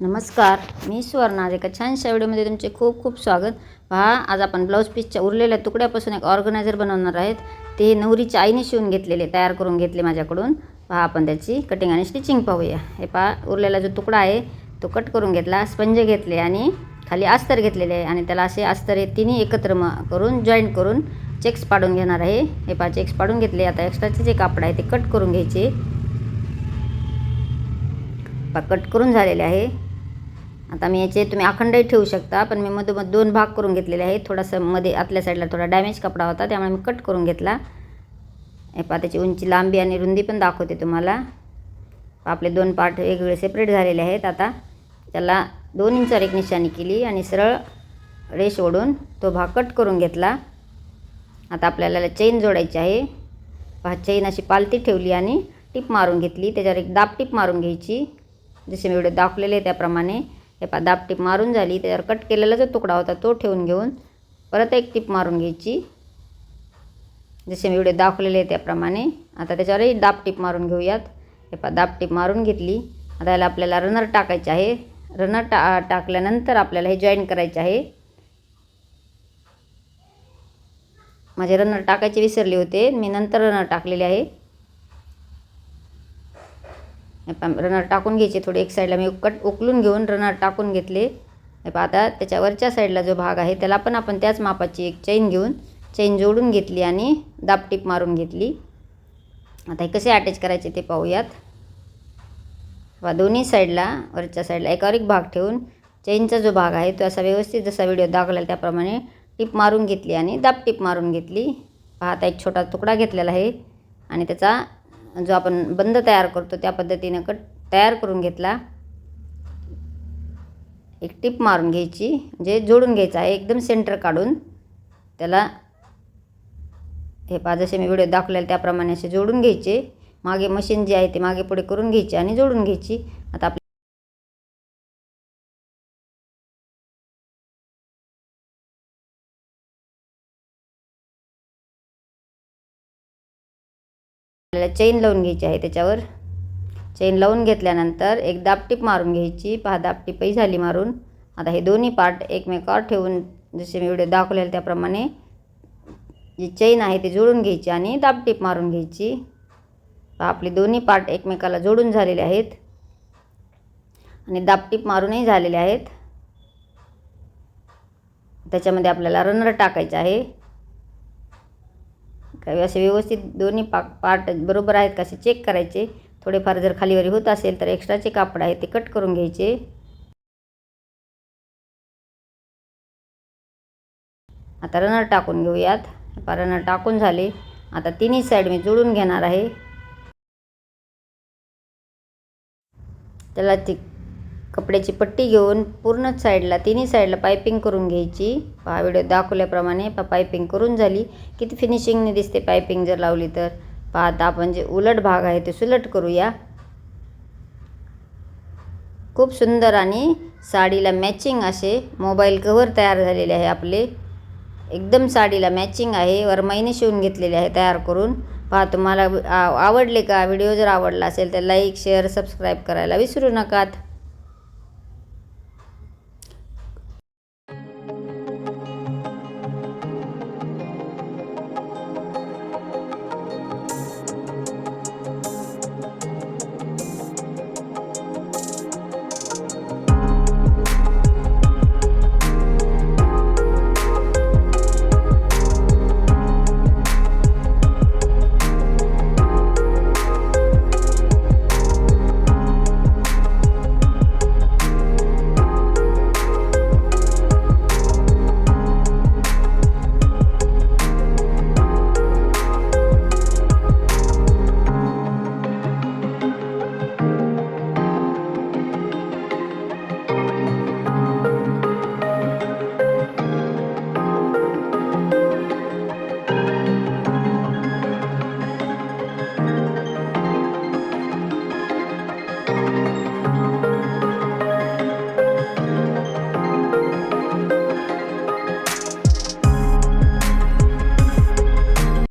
नमस्कार मी सुवर्णा. आज एका छानशा व्हिडिओमध्ये तुमचे खूप खूप स्वागत. पहा आज आपण ब्लाऊज पीसच्या उरलेल्या तुकड्यापासून एक ऑर्गनायझर बनवणार आहेत. ते नवरीच्या आईने शिवून घेतलेले तयार करून घेतले माझ्याकडून. पहा आपण त्याची कटिंग आणि स्टिचिंग पाहूया. हे पहा उरलेला जो तुकडा आहे तो कट करून घेतला स्पंज घेतले आणि खाली अस्तर घेतलेले आहे. आणि त्याला असे अस्तर हे तिन्ही एकत्र म करून जॉईंट करून चेक्स पाडून घेणार आहे. हे पहा चेक्स पाडून घेतले. आता एक्स्ट्राचे जे कापड आहे ते कट करून घ्यायचे. पा कट करून झालेले आहे. आता मी याचे तुम्ही अखंडही ठेवू शकता पण मी मधोमध दोन भाग करून घेतलेले आहेत. थोडासा मध्ये आतल्या साईडला थोडा डॅमेज कपडा होता त्यामुळे मी कट करून घेतला. हे पा त्याची उंची लांबी आणि रुंदी पण दाखवते तुम्हाला. आपले दोन पार्ट वेगवेगळे सेपरेट झालेले आहेत. आता त्याला दोन इंचावर एक निशाणी केली आणि सरळ रेष ओढून तो भाग कट करून घेतला. आता आपल्याला चेन जोडायची आहे. पहा चेन अशी पालती ठेवली आणि टिप मारून घेतली. त्याच्यावर एक दाब टिप मारून घ्यायची. जसे मी व्हिडिओ दाखवलेले त्याप्रमाणे. हे पा दाब टीप मारून झाली. त्याच्यावर कट केलेला जो तुकडा होता तो ठेवून घेऊन परत एक टीप मारून घ्यायची. जसे मी व्हिडिओ दाखवलेले आहे त्याप्रमाणे. आता त्याच्यावरही दाब टीप मारून घेऊयात. हे पा दाब टीप मारून घेतली. आता याला आपल्याला रनर टाकायचे आहे. रनर टा टाकल्यानंतर आपल्याला हे जॉईन करायचे आहे. माझे रनर टाकायचे विसरले होते. मी नंतर रनर टाकलेले आहे. रनर टाकून घ्यायचे थोडे एक साईडला मी कट उकलून घेऊन रनर टाकून घेतले. हे आता त्याच्या वरच्या साईडला जो भाग आहे त्याला पण आपण त्याच मापाची एक चैन घेऊन चैन जोडून घेतली आणि दाबटीप मारून घेतली. आता हे कसे अटॅच करायचे ते पाहूयात. बा दोन्ही साईडला वरच्या साईडला एकावर एक भाग ठेवून चैनचा जो भाग आहे तो असा व्यवस्थित जसा व्हिडिओ दाखवला त्याप्रमाणे टीप मारून घेतली आणि दाबटीप मारून घेतली. पहा आता एक छोटा तुकडा घेतलेला आहे आणि त्याचा जो आपण बंद तयार करतो त्या पद्धतीनं कट तयार करून घेतला. एक टिप मारून घ्यायची म्हणजे जोडून घ्यायचा आहे एकदम सेंटर काढून. त्याला हे पा जसे मी व्हिडिओ दाखवलेले त्याप्रमाणे असे जोडून घ्यायचे. मागे मशीन जी आहे ते मागे पुढे करून घ्यायची आणि जोडून घ्यायची. आता आपल्या आपल्याला चेन लावून घ्यायची आहे त्याच्यावर. चेन लावून घेतल्यानंतर एक दापटीप मारून घ्यायची. पहा दापटीपही झाली मारून. आता हे दोन्ही पार्ट एकमेकावर ठेवून जसे मी व्हिडिओ दाखवलेलं त्याप्रमाणे जी चेन आहे ती जोडून घ्यायची आणि दापटीप मारून घ्यायची. पहा आपले दोन्ही पार्ट एकमेकाला जोडून झालेले आहेत. आणि दापटीप मारूनही झालेले आहेत. त्याच्यामध्ये आपल्याला रनर टाकायचं आहे. काही असे व्यवस्थित दोन्ही पा पार्ट बरोबर आहेत का असे चेक करायचे. थोडेफार जर खालीवरी होत असेल तर एक्स्ट्राचे कापड आहे ते कट करून घ्यायचे. आता रनर टाकून घेऊयात. रनर टाकून झाले. आता तिन्ही साईड मी जोडून घेणार आहे. त्याला ती कपड्याची पट्टी घेऊन पूर्ण साईडला तिन्ही साईडला पायपिंग करून घ्यायची. पहा व्हिडिओ दाखवल्याप्रमाणे पा पायपिंग करून झाली. किती फिनिशिंगने दिसते पायपिंग जर लावली तर. पहा आता आपण जे उलट भाग आहे ते सुलट करूया. खूप सुंदर आणि साडीला मॅचिंग असे मोबाईल कव्हर तयार झालेले आहे आपले. एकदम साडीला मॅचिंग आहे. वर महिने शिवून घेतलेले आहे तयार करून. पहा तुम्हाला आवडले का? व्हिडिओ जर आवडला असेल तर लाईक शेअर सबस्क्राईब करायला विसरू नकात.